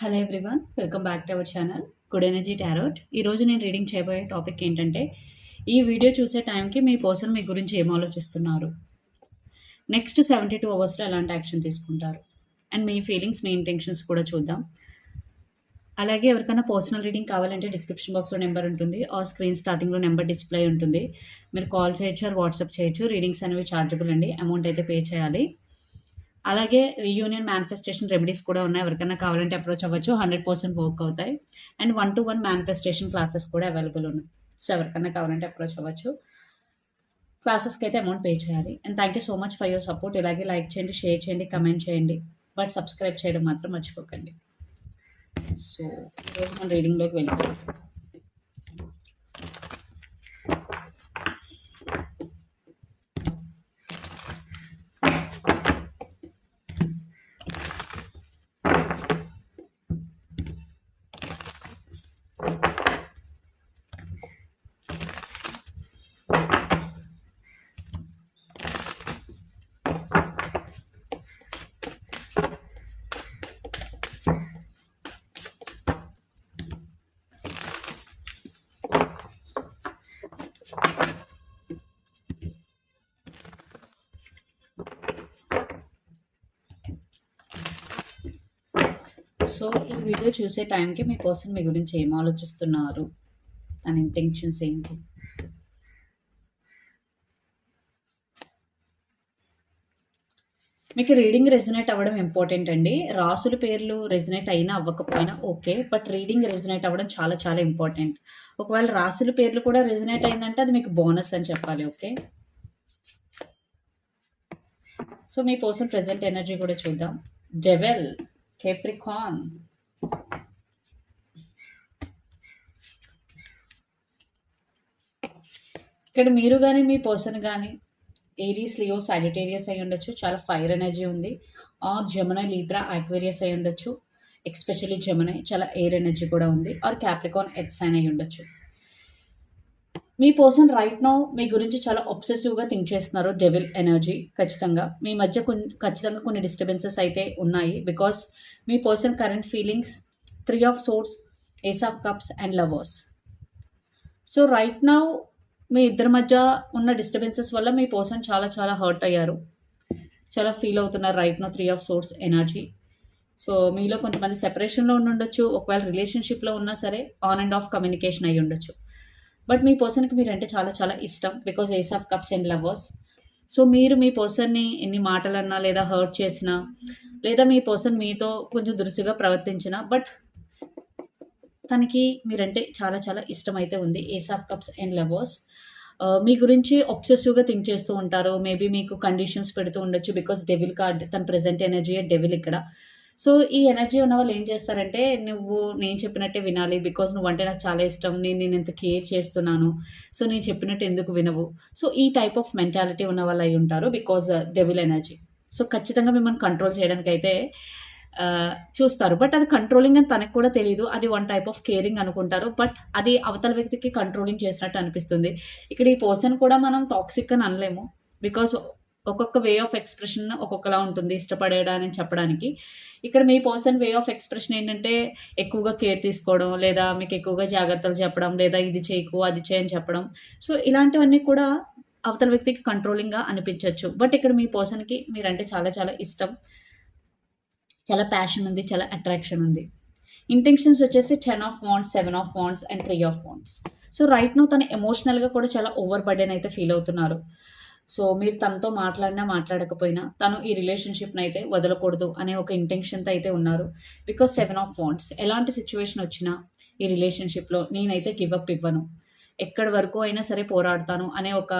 Hello everyone welcome back to our channel good energy tarot ఈరోజు నేను reading చేయబోయే topic ఏంటంటే ఈ వీడియో చూసే టైంకి మీ పర్సన్ మీ గురించి ఏం ఆలోచిస్తున్నారు? నెక్స్ట్ సెవెంటీ టూ అవర్స్లో ఎలాంటి యాక్షన్ తీసుకుంటారు? అండ్ మీ ఫీలింగ్స్ మీ ఇంటెన్షన్స్ కూడా చూద్దాం. అలాగే ఎవరికైనా పర్సనల్ రీడింగ్ కావాలంటే డిస్క్రిప్షన్ బాక్స్లో నెంబర్ ఉంటుంది ఆ స్క్రీన్ స్టార్టింగ్లో నెంబర్ డిస్ప్లే ఉంటుంది. మీరు కాల్ చేయొచ్చు వాట్సాప్ చేయొచ్చు రీడింగ్స్ అనేవి ఛార్జబుల్ అండి అమౌంట్ అయితే పే చేయాలి. అలాగే రీయూనియన్ మేనిఫెస్టేషన్ రెమెడీస్ కూడా ఉన్నాయి. ఎవరికైనా కావాలంటే అప్రోచ్ అవ్వచ్చు. హండ్రెడ్ పర్సెంట్ వర్క్ అవుతాయి. And one to one manifestation classes కూడా అవైలబుల్ ఉన్నాయి. సో ఎవరికైనా కావాలంటే అప్రోచ్ అవ్వచ్చు. క్లాసెస్కి అయితే అమౌంట్ పే చేయాలి. And thank you so much for your support ఇలాగే లైక్ చేయండి షేర్ చేయండి కమెంట్ చేయండి. బట్ సబ్స్క్రైబ్ చేయడం మాత్రం మర్చిపోకండి. సో ఈరోజు మన రీడింగ్లోకి వెళ్ళిపోతాం సో ఈ వీడియో చూసే టైంకి మీ పర్సన్ మీ గురించి ఏం ఆలోచిస్తున్నారు? దాని ఇంటెన్షన్స్ ఏంటి? మీకు రీడింగ్ రెజినేట్ అవ్వడం ఇంపార్టెంట్ అండి. రాసుల పేర్లు రెజినేట్ అయినా అవ్వకపోయినా ఓకే బట్ రీడింగ్ రెజినేట్ అవ్వడం చాలా చాలా ఇంపార్టెంట్ ఒకవేళ రాసుల పేర్లు కూడా రెజినేట్ అయిందంటే అది మీకు బోనస్ అని చెప్పాలి ఓకే సో మీ పర్సన్ ప్రజెంట్ ఎనర్జీ కూడా చూద్దాం. డెవెల్ కేప్రికాన్ ఇక్కడ మీరు కానీ మీ పర్సన్ కానీ ఏరీస్ లియో సాజిటేరియస్ అయి ఉండొచ్చు. చాలా ఫైర్ ఎనర్జీ ఉంది. ఆర్ జమునై లీబ్రా ఆక్వేరియస్ అయి ఉండొచ్చు. ఎక్స్పెషలీ జమునై చాలా ఎయిర్ ఎనర్జీ కూడా ఉంది. ఆర్ క్యాప్రికాన్ ఎక్స్ అయి ఉండొచ్చు. మీ పర్సన్ రైట్ నో మీ గురించి చాలా ఒబ్సెసివ్గా థింక్ చేస్తున్నారు డెవిల్ ఎనర్జీ ఖచ్చితంగా. మీ మధ్య కొన్ని ఖచ్చితంగా కొన్ని డిస్టర్బెన్సెస్ అయితే ఉన్నాయి. Because me person current feelings three of swords ace of cups and lovers so right now మీ ఇద్దరి మధ్య ఉన్న డిస్టర్బెన్సెస్ వల్ల మీ పర్సన్ చాలా చాలా హర్ట్ అయ్యారు. చాలా ఫీల్ అవుతున్నారు right now three of swords energy so మీలో కొంతమంది సెపరేషన్లో ఉండి ఉండొచ్చు ఒకవేళ రిలేషన్షిప్లో ఉన్నా సరే ఆన్ అండ్ ఆఫ్ కమ్యూనికేషన్ అయ్యి ఉండొచ్చు బట్ మీ పర్సన్కి మీరంటే చాలా చాలా ఇష్టం because ace of cups and lovers. So మీరు మీ పర్సన్ని ఎన్ని మాటలన్నా లేదా హర్ట్ చేసినా లేదా మీ పర్సన్ మీతో కొంచెం దురుసుగా ప్రవర్తించిన బట్ తనకి మీరంటే చాలా చాలా ఇష్టం అయితే ఉంది ace of cups and lovers. మీ గురించి ఒబ్సెసివ్గా థింక్ చేస్తూ ఉంటారు. మేబీ మీకు కండిషన్స్ పెడుతూ ఉండొచ్చు బికాస్ డెవిల్ కార్డ్ తన ప్రజెంట్ ఎనర్జీ డెవిల్ ఇక్కడ. సో ఈ ఎనర్జీ ఉన్న వాళ్ళు ఏం చేస్తారంటే నువ్వు నేను చెప్పినట్టే వినాలి. బికాస్ నువ్వు అంటే నాకు చాలా ఇష్టం. నేను నేను ఇంత కేర్ చేస్తున్నాను. సో నేను చెప్పినట్టు ఎందుకు వినవు? సో ఈ టైప్ ఆఫ్ మెంటాలిటీ ఉన్న వాళ్ళు అయి ఉంటారు బికాజ్ డెవిల్ ఎనర్జీ. సో ఖచ్చితంగా మిమ్మల్ని కంట్రోల్ చేయడానికి అయితే చూస్తారు. బట్ అది కంట్రోలింగ్ అని తనకు కూడా తెలియదు అది వన్ టైప్ ఆఫ్ కేరింగ్ అనుకుంటారు. బట్ అది అవతల వ్యక్తికి కంట్రోలింగ్ చేసినట్టు అనిపిస్తుంది. ఇక్కడ ఈ పర్సన్ కూడా మనం టాక్సిక్ అని అనలేము. బికాస్ ఒక్కొక్క వే ఆఫ్ ఎక్స్ప్రెషన్ ఒక్కొక్కలా ఉంటుంది ఇష్టపడేయడానికి చెప్పడానికి. ఇక్కడ మీ పర్సన్ వే ఆఫ్ ఎక్స్ప్రెషన్ ఏంటంటే ఎక్కువగా కేర్ తీసుకోవడం లేదా మీకు ఎక్కువగా జాగ్రత్తలు చెప్పడం లేదా ఇది చేయకు అది చేయని చెప్పడం. సో ఇలాంటివన్నీ కూడా అవతల వ్యక్తికి కంట్రోలింగ్గా అనిపించవచ్చు బట్ ఇక్కడ మీ పర్సన్కి మీరంటే చాలా చాలా ఇష్టం. చాలా ప్యాషన్ ఉంది చాలా అట్రాక్షన్ ఉంది. ఇంటెన్షన్స్ వచ్చేసి ten of wands seven of wands and three of wands so right now తను ఎమోషనల్గా కూడా చాలా ఓవర్ బర్డెన్ అయితే ఫీల్ అవుతున్నారు. సో మీరు తనతో మాట్లాడినా మాట్లాడకపోయినా తను ఈ రిలేషన్షిప్ని అయితే వదలకూడదు అనే ఒక ఇంటెన్షన్తో అయితే ఉన్నారు. Because seven of wands. ఎలాంటి సిచ్యువేషన్ వచ్చినా ఈ రిలేషన్షిప్లో నేనైతే గివప్ ఇవ్వను. ఎక్కడి వరకు అయినా సరే పోరాడతాను అనే ఒక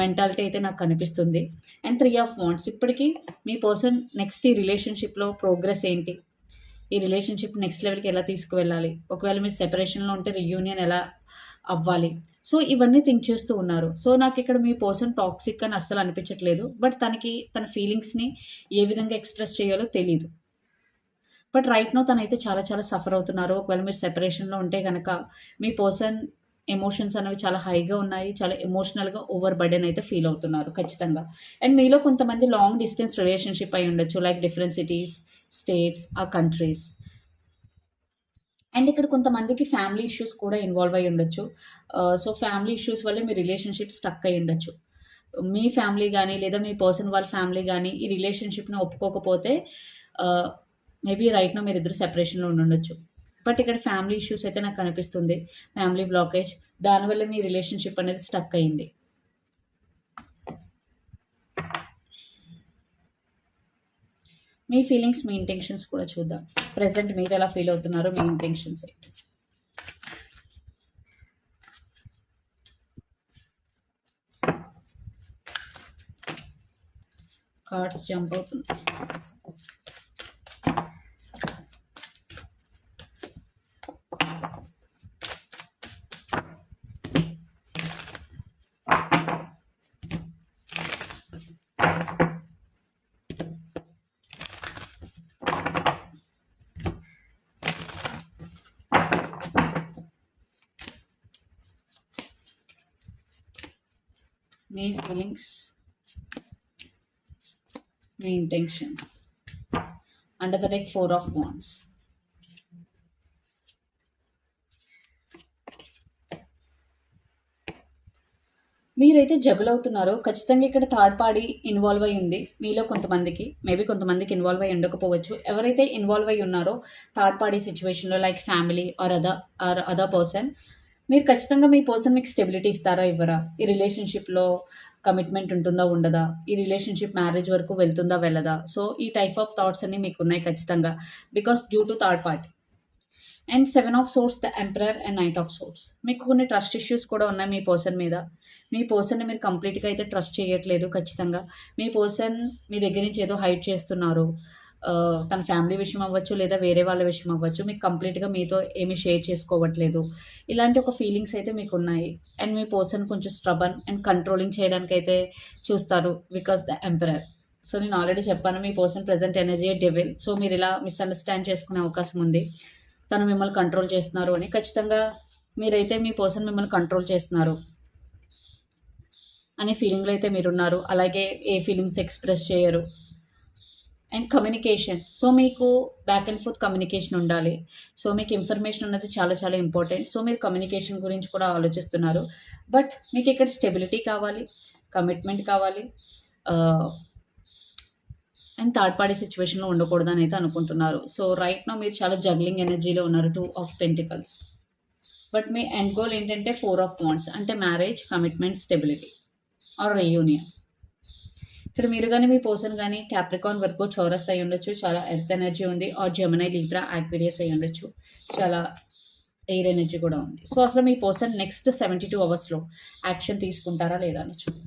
మెంటాలిటీ అయితే నాకు కనిపిస్తుంది. And three of wands. ఇప్పటికీ మీ పర్సన్ నెక్స్ట్ ఈ రిలేషన్షిప్లో ప్రోగ్రెస్ ఏంటి? ఈ రిలేషన్షిప్ నెక్స్ట్ లెవెల్కి ఎలా తీసుకువెళ్ళాలి? ఒకవేళ మీరు సెపరేషన్లో ఉంటే రియూనియన్ ఎలా అవ్వాలి? సో ఇవన్నీ థింక్ చేస్తూ ఉన్నారు. సో నాకు ఇక్కడ మీ పర్సన్ టాక్సిక్ అని అస్సలు అనిపించట్లేదు. బట్ తనకి తన ఫీలింగ్స్ని ఏ విధంగా ఎక్స్ప్రెస్ చేయాలో తెలియదు బట్ రైట్ నో తనైతే చాలా చాలా సఫర్ అవుతున్నారు. ఒకవేళ మీరు సెపరేషన్లో ఉంటే కనుక మీ పర్సన్ ఎమోషన్స్ అనేవి చాలా హైగా ఉన్నాయి. చాలా ఎమోషనల్గా ఓవర్ బర్డెన్ అయితే ఫీల్ అవుతున్నారు ఖచ్చితంగా. అండ్ మీలో కొంతమంది లాంగ్ డిస్టెన్స్ రిలేషన్షిప్ అయి ఉండొచ్చు లైక్ డిఫరెంట్ సిటీస్ స్టేట్స్ ఆ కంట్రీస్ అండ్ ఇక్కడ కొంతమందికి ఫ్యామిలీ ఇష్యూస్ కూడా ఇన్వాల్వ్ అయ్యి ఉండొచ్చు. సో ఫ్యామిలీ ఇష్యూస్ వల్ల మీ రిలేషన్షిప్ స్టక్ అయ్యి ఉండొచ్చు. మీ ఫ్యామిలీ కానీ లేదా మీ పర్సన్ వాళ్ళ ఫ్యామిలీ కానీ ఈ రిలేషన్షిప్ని ఒప్పుకోకపోతే మేబీ రైట్నో మీరు ఇద్దరు సెపరేషన్లో ఉండొచ్చు. బట్ ఇక్కడ ఫ్యామిలీ ఇష్యూస్ అయితే నాకు కనిపిస్తుంది ఫ్యామిలీ బ్లాకేజ్ దానివల్ల మీ రిలేషన్షిప్ అనేది స్టక్ అయింది. మీ ఫీలింగ్స్ మీ ఇంటెన్షన్స్ కూడా చూద్దాం. ప్రజెంట్ మీరు ఎలా ఫీల్ అవుతున్నారో మీ ఇంటెన్షన్స్ ఏంటి? కార్డ్స్ జంప్ అవుతుంది మీ feelings me intentions under the deck four of wands మీరైతే జగుల్ అవుతున్నారో ఖచ్చితంగా ఇక్కడ థర్డ్ పార్టీ ఇన్వాల్వ్ అయి ఉంది మీలో కొంతమందికి మేబీ కొంతమందికి ఇన్వాల్వ్ అయి ఉండకపోవచ్చు. ఎవరైతే ఇన్వాల్వ్ అయి ఉన్నారో థర్డ్ పార్టీ సిచ్యువేషన్లో like family or other or other person మీరు ఖచ్చితంగా మీ పర్సన్ మీకు స్టెబిలిటీ ఇస్తారా ఇవ్వరా? ఈ రిలేషన్షిప్లో కమిట్మెంట్ ఉంటుందా ఉండదా? ఈ రిలేషన్షిప్ మ్యారేజ్ వరకు వెళ్తుందా వెళ్ళదా? సో ఈ టైప్ ఆఫ్ థాట్స్ అన్ని మీకు ఉన్నాయి ఖచ్చితంగా. Because due to third party. And seven of swords the emperor and knight of swords. మీకు కొన్ని ట్రస్ట్ ఇష్యూస్ కూడా ఉన్నాయి మీ పర్సన్ మీద. మీ పర్సన్ని మీరు కంప్లీట్గా అయితే ట్రస్ట్ చేయట్లేదు ఖచ్చితంగా. మీ పర్సన్ మీ దగ్గర నుంచి ఏదో హైడ్ చేస్తున్నారు. తన ఫ్యామిలీ విషయం అవ్వచ్చు లేదా వేరే వాళ్ళ విషయం అవ్వచ్చు మీకు కంప్లీట్గా మీతో ఏమీ షేర్ చేసుకోవట్లేదు. ఇలాంటి ఒక ఫీలింగ్స్ అయితే మీకు ఉన్నాయి అండ్ మీ పర్సన్ కొంచెం స్ట్రబన్ అండ్ కంట్రోలింగ్ చేయడానికి అయితే చూస్తారు బికాస్ ద ఎంపరర్. సో నేను ఆల్రెడీ చెప్పాను మీ person present energy devil. So మీరు ఇలా మిస్అండర్స్టాండ్ చేసుకునే అవకాశం ఉంది. తను మిమ్మల్ని కంట్రోల్ చేస్తున్నారు అని. ఖచ్చితంగా మీరైతే మీ పర్సన్ మిమ్మల్ని కంట్రోల్ చేస్తున్నారు అనే ఫీలింగ్లో అయితే మీరున్నారు. అలాగే ఏ ఫీలింగ్స్ ఎక్స్ప్రెస్ చేయరు. And communication. సో మీకు బ్యాక్ అండ్ ఫోర్త్ కమ్యూనికేషన్ ఉండాలి. సో మీకు ఇన్ఫర్మేషన్ అనేది చాలా చాలా ఇంపార్టెంట్ సో మీరు కమ్యూనికేషన్ గురించి కూడా ఆలోచిస్తున్నారు. బట్ మీకు ఇక్కడ స్టెబిలిటీ కావాలి కమిట్మెంట్ కావాలి అండ్ థర్డ్ పార్టీ సిచ్యువేషన్లో ఉండకూడదని అయితే అనుకుంటున్నారు. సో రైట్ నో మీరు చాలా జగ్లింగ్ ఎనర్జీలో ఉన్నారు టూ ఆఫ్ పెంటికల్స్ బట్ మీ ఎండ్ గోల్ ఏంటంటే ఫోర్ ఆఫ్ వాంట్స్ అంటే marriage commitment stability or reunion ఇక్కడ మీరు కానీ మీ పర్సన్ కానీ క్యాప్రికాన్ వరకు చౌరస్ అయి ఉండొచ్చు. చాలా ఎర్త్ ఎనర్జీ ఉంది. ఆర్ జెమినై లీబ్రా యాక్వేరియస్ అయి ఉండొచ్చు. చాలా ఎయిర్ ఎనర్జీ కూడా ఉంది. సో అసలు మీ పర్సన్ నెక్స్ట్ సెవెంటీ టూ అవర్స్లో యాక్షన్ తీసుకుంటారా లేదా అని చూద్దాం.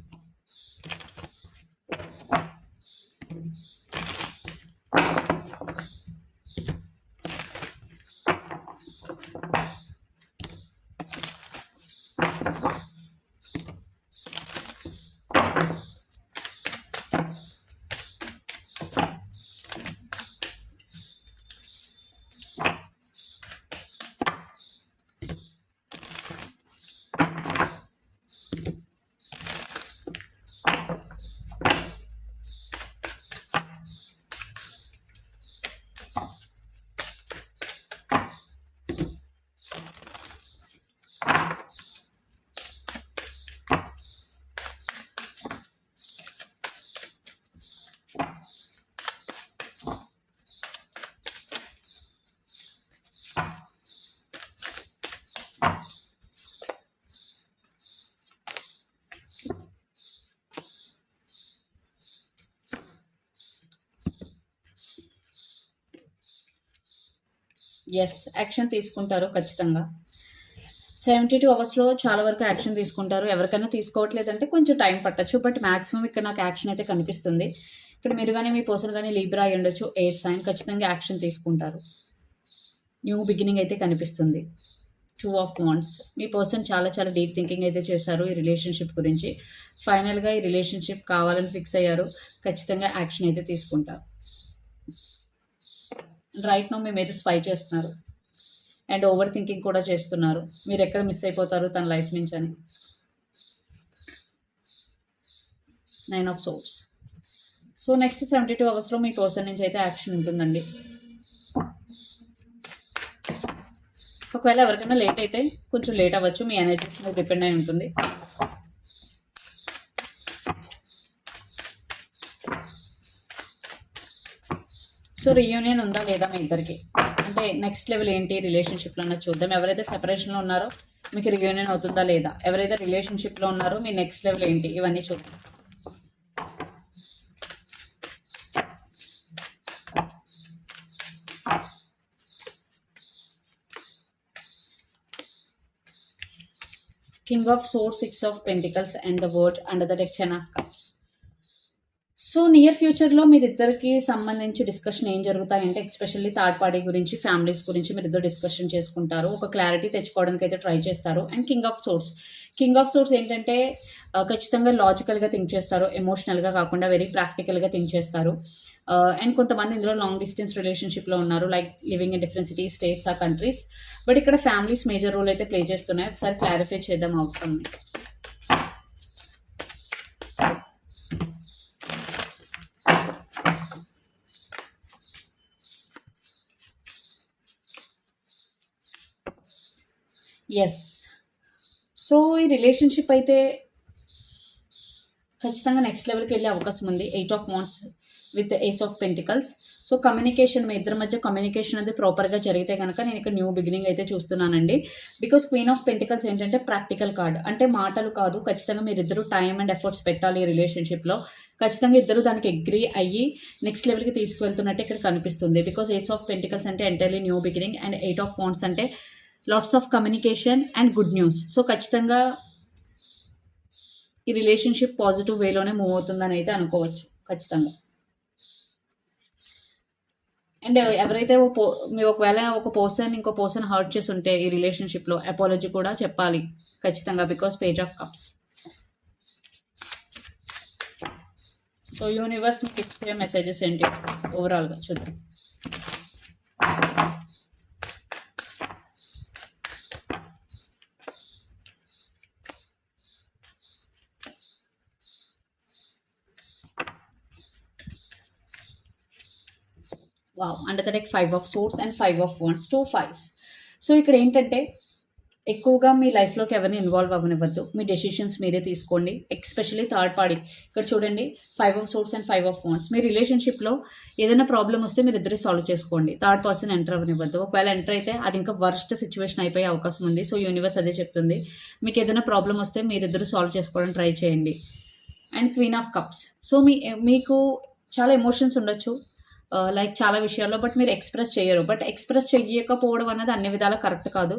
ఎస్ యాక్షన్ తీసుకుంటారు ఖచ్చితంగా. సెవెంటీ టూ అవర్స్లో చాలా వరకు యాక్షన్ తీసుకుంటారు. ఎవరికైనా తీసుకోవట్లేదంటే కొంచెం టైం పట్టచ్చు. బట్ మాక్సిమం ఇక్కడ నాకు యాక్షన్ అయితే కనిపిస్తుంది. ఇక్కడ మీరు కానీ మీ పర్సన్ కానీ లీబ్రా అయి ఉండొచ్చు. ఎయిర్ సైన్ ఖచ్చితంగా యాక్షన్ తీసుకుంటారు. న్యూ బిగినింగ్ అయితే కనిపిస్తుంది. టూ ఆఫ్ వాన్స్ మీ పర్సన్ చాలా చాలా డీప్ థింకింగ్ అయితే చేశారు ఈ రిలేషన్షిప్ గురించి. ఫైనల్గా ఈ రిలేషన్షిప్ కావాలని ఫిక్స్ అయ్యారు. ఖచ్చితంగా యాక్షన్ అయితే తీసుకుంటారు. రైట్ నో మేము అయితే స్పై చేస్తున్నారు. అండ్ ఓవర్ థింకింగ్ కూడా చేస్తున్నారు. మీరు ఎక్కడ మిస్ అయిపోతారు తన లైఫ్ నుంచి అని. Nine of swords so next seventy two అవర్స్లో మీ పర్సన్ నుంచి అయితే యాక్షన్ ఉంటుందండి. ఒకవేళ ఎవరికైనా లేట్ అయితే కొంచెం లేట్ అవ్వచ్చు. మీ ఎనర్జీస్ మీద డిపెండ్ అయి ఉంటుంది. సో రీయూనియన్ ఉందా లేదా మీ ఇద్దరికి? అంటే నెక్స్ట్ లెవెల్ ఏంటి రిలేషన్షిప్లో అన్న చూద్దాం. ఎవరైతే సెపరేషన్లో ఉన్నారో మీకు రియూనియన్ అవుతుందా లేదా? ఎవరైతే రిలేషన్షిప్లో ఉన్నారో మీ నెక్స్ట్ లెవెల్ ఏంటి? ఇవన్నీ చూద్దాం. King of swords six of pentacles and the word under the deck of cups so near ఫ్యూచర్లో మీరిద్దరికి సంబంధించి డిస్కషన్ ఏం జరుగుతాయంటే ఎస్పెషల్లీ థర్డ్ పార్టీ గురించి ఫ్యామిలీస్ గురించి మీరు ఇద్దరు డిస్కషన్ చేసుకుంటారు. ఒక క్లారిటీ తెచ్చుకోవడానికి అయితే ట్రై చేస్తారు. And king of swords. King of swords ఏంటంటే ఖచ్చితంగా లాజికల్గా థింక్ చేస్తారు. ఎమోషనల్గా కాకుండా వెరీ ప్రాక్టికల్గా థింక్ చేస్తారు. అండ్ కొంతమంది ఇందులో లాంగ్ డిస్టెన్స్ రిలేషన్షిప్లో ఉన్నారు. Like living in different cities states ఆ కంట్రీస్ బట్ ఇక్కడ ఫ్యామిలీస్ మేజర్ రోల్ అయితే ప్లే చేస్తున్నాయి. ఒకసారి క్లారిఫై చేద్దాం అవుతుంది ఎస్ సో ఈ రిలేషన్షిప్ అయితే ఖచ్చితంగా నెక్స్ట్ లెవెల్కి వెళ్ళే అవకాశం ఉంది. Eight of wands with ace of pentacles so communication మీ ఇద్దరి మధ్య కమ్యూనికేషన్ అనేది ప్రాపర్గా జరిగితే కనుక నేను ఇక్కడ న్యూ బిగినింగ్ అయితే చూస్తున్నానండి. బికాస్ క్వీన్ ఆఫ్ పెంటికల్స్ ఏంటంటే ప్రాక్టికల్ కార్డ్ అంటే మాటలు కాదు ఖచ్చితంగా మీరు ఇద్దరు టైం అండ్ ఎఫర్ట్స్ పెట్టాలి ఈ రిలేషన్షిప్లో ఖచ్చితంగా ఇద్దరు దానికి అగ్రీ అయ్యి నెక్స్ట్ లెవెల్కి తీసుకువెళ్తున్నట్టు ఇక్కడ కనిపిస్తుంది. బికాస్ ఏస్ ఆఫ్ పెంటికల్స్ అంటే entirely new beginning and eight of phones అంటే lots of communication and good news so ఖచ్చితంగా ఈ రిలేషన్షిప్ పాజిటివ్ వేలోనే మూవ్ అవుతుందని అయితే అనుకోవచ్చు. ఖచ్చితంగా. అండ్ uh, ఎవరైతే ఓ పో మీ ఒకవేళ ఒక పర్సన్ ఇంకో పర్సన్ హర్ట్ చేసి ఉంటే ఈ రిలేషన్షిప్లో అపాలజీ కూడా చెప్పాలి. ఖచ్చితంగా because page of cups so universe మీకు ఇచ్చే మెసేజెస్ ఏంటి? ఓవరాల్గా చూద్దాం. Wow and the five of swords and five of wands two fives so ఇక్కడ ఏంటంటే ఎక్కువగా మీ లైఫ్లోకి ఎవరిని ఇన్వాల్వ్ అవ్వనివ్వద్దు. మీ డెసిషన్స్ మీరే తీసుకోండి ఎస్పెషలీ థర్డ్ పార్టీ ఇక్కడ చూడండి five of swords and five of phones మీ రిలేషన్షిప్లో ఏదైనా ప్రాబ్లం వస్తే మీరు ఇద్దరే సాల్వ్ చేసుకోండి. థర్డ్ పర్సన్ ఎంటర్ అవ్వనివ్వద్దు. ఒకవేళ ఎంటర్ అయితే అది ఇంకా వర్స్ట్ సిచ్యువేషన్ అయిపోయే అవకాశం ఉంది. సో యూనివర్స్ అదే చెప్తుంది. మీకు ఏదైనా ప్రాబ్లం వస్తే మీరిద్దరు సాల్వ్ చేసుకోవడానికి ట్రై చేయండి. And queen of cups so మీ మీకు చాలా ఎమోషన్స్ ఉండొచ్చు. లైక్ చాలా విషయాల్లో బట్ మీరు ఎక్స్ప్రెస్ చేయరు. బట్ ఎక్స్ప్రెస్ చేయకపోవడం అనేది అన్ని విధాలా కరెక్ట్ కాదు.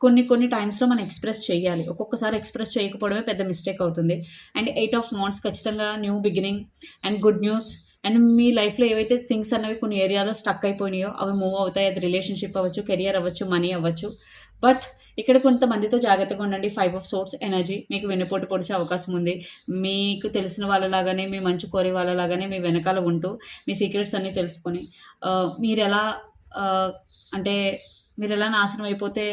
కొన్ని కొన్ని టైమ్స్లో మనం ఎక్స్ప్రెస్ చేయాలి ఒక్కొక్కసారి ఎక్స్ప్రెస్ చేయకపోవడమే పెద్ద మిస్టేక్ అవుతుంది. అండ్ ఎయిట్ ఆఫ్ మౌంట్స్ ఖచ్చితంగా new beginning and good news and మీ లైఫ్లో ఏవైతే థింగ్స్ అన్నవి కొన్ని ఏరియాలో స్టక్ అయిపోయినాయో అవి మూవ్ అవుతాయి. అది రిలేషన్షిప్ అవ్వచ్చు కెరియర్ అవ్వచ్చు మనీ అవ్వచ్చు. బట్ ఇక్కడ కొంతమందితో జాగ్రత్తగా ఉండండి. ఫైవ్ ఆఫ్ సోర్స్ ఎనర్జీ మీకు వెన్నుపోటు పొడిచే అవకాశం ఉంది. మీకు తెలిసిన వాళ్ళలాగానే మీ మంచు కోరే వాళ్ళలాగానే మీ వెనకాల ఉంటూ మీ సీక్రెట్స్ అన్నీ తెలుసుకొని మీరు ఎలా అంటే మీరు ఎలా నాశనం అయిపోతే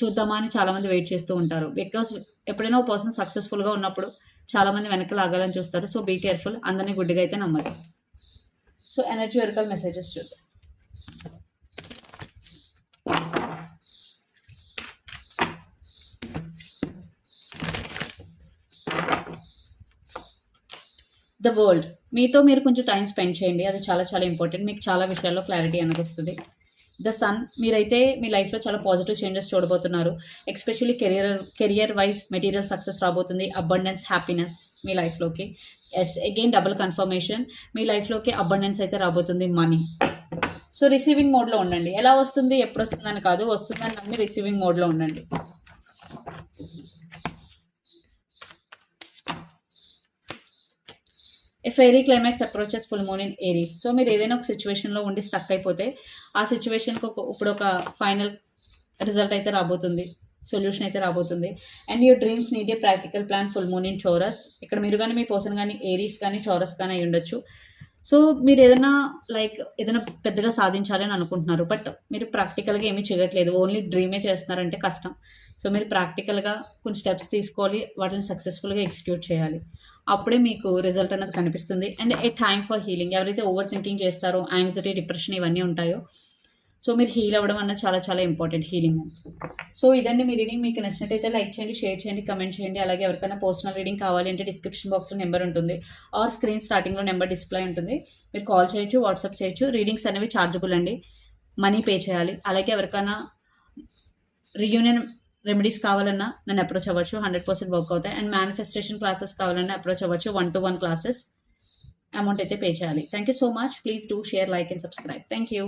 చూద్దామా అని చాలామంది వెయిట్ చేస్తూ ఉంటారు. బికాస్ ఎప్పుడైనా ఒక పర్సన్ సక్సెస్ఫుల్గా ఉన్నప్పుడు చాలామంది వెనక లాగాలని చూస్తారు. సో బీ కేర్ఫుల్ అందరినీ గుడ్డిగా అయితే నమ్మదు సో ఎనర్జీ వెరకల్ మెసేజెస్ చూద్దాం. The world. మీతో మీరు కొంచెం టైం స్పెండ్ చేయండి. అది చాలా చాలా ఇంపార్టెంట్. మీకు చాలా విషయాల్లో క్లారిటీ అనేది వస్తుంది. ద సన్ మీరైతే మీ లైఫ్లో చాలా పాజిటివ్ చేంజెస్ చూడబోతున్నారు. Especially career career wise material success రాబోతుంది. అబండెన్స్ హ్యాపీనెస్ మీ లైఫ్లోకి. Yes again double confirmation. మీ లైఫ్లోకి అబండెన్స్ అయితే రాబోతుంది మనీ. సో రిసీవింగ్ మోడ్లో ఉండండి. ఎలా వస్తుంది ఎప్పుడు వస్తుందని కాదు వస్తుందని నమ్మి రిసీవింగ్ మోడ్లో ఉండండి. A fiery climax approaches full moon in Aries so మీరు ఏదైనా ఒక సిచ్యువేషన్లో ఉండి స్టక్ అయిపోతే ఆ సిచ్యువేషన్కి ఒక ఇప్పుడు ఒక ఫైనల్ రిజల్ట్ అయితే రాబోతుంది. సొల్యూషన్ అయితే రాబోతుంది. And your dreams need a practical plan full moon in Taurus ఇక్కడ మీరు కానీ మీ పర్సన్ కానీ ఏరీస్ కానీ చౌరస్ కానీ అయి ఉండొచ్చు. సో మీరు ఏదైనా లైక్ ఏదైనా పెద్దగా సాధించాలని అనుకుంటున్నారు. బట్ మీరు ప్రాక్టికల్గా ఏమీ చేయట్లేదు. ఓన్లీ డ్రీమే చేస్తున్నారంటే కష్టం. సో మీరు ప్రాక్టికల్గా కొన్ని స్టెప్స్ తీసుకోవాలి. వాటిని సక్సెస్ఫుల్గా ఎగ్జిక్యూట్ చేయాలి. అప్పుడే మీకు రిజల్ట్ అనేది కనిపిస్తుంది. And a time for healing ఎవరైతే ఓవర్ థింకింగ్ చేస్తారో యాంగ్జైటీ డిప్రెషన్ ఇవన్నీ ఉంటాయో సో మీరు హీల్ అవ్వడం అన్నది చాలా చాలా ఇంపార్టెంట్ హీలింగ్ సో ఇదండి మీ రీడింగ్ మీకు నచ్చినట్టయితే లైక్ చేయండి షేర్ చేయండి కమెంట్ చేయండి. అలాగే ఎవరికైనా పర్సనల్ రీడింగ్ కావాలి అంటే డిస్క్రిప్షన్ బాక్స్లో నెంబర్ ఉంటుంది. ఆర్ స్క్రీన్ స్టార్టింగ్లో నెంబర్ డిస్ప్లే ఉంటుంది. మీరు కాల్ చేయొచ్చు వాట్సాప్ చేయొచ్చు. రీడింగ్స్ అనేవి ఛార్జబుల్ అండి. మనీ పే చేయాలి. అలాగే ఎవరికైనా రియూనియన్ రెమెడీస్ కావాలన్నా నన్ను అప్రోచ్ అవ్వచ్చు హండ్రెడ్ పర్సెంట్ వర్క్ అవుతాయి. అండ్ మేనిఫెస్టేషన్ క్లాసెస్ కావాలన్నా అప్రోచ్ అవ్వచ్చు one to one classes amount అయితే పే చేయాలి. Thank you so much please do share like and subscribe thank you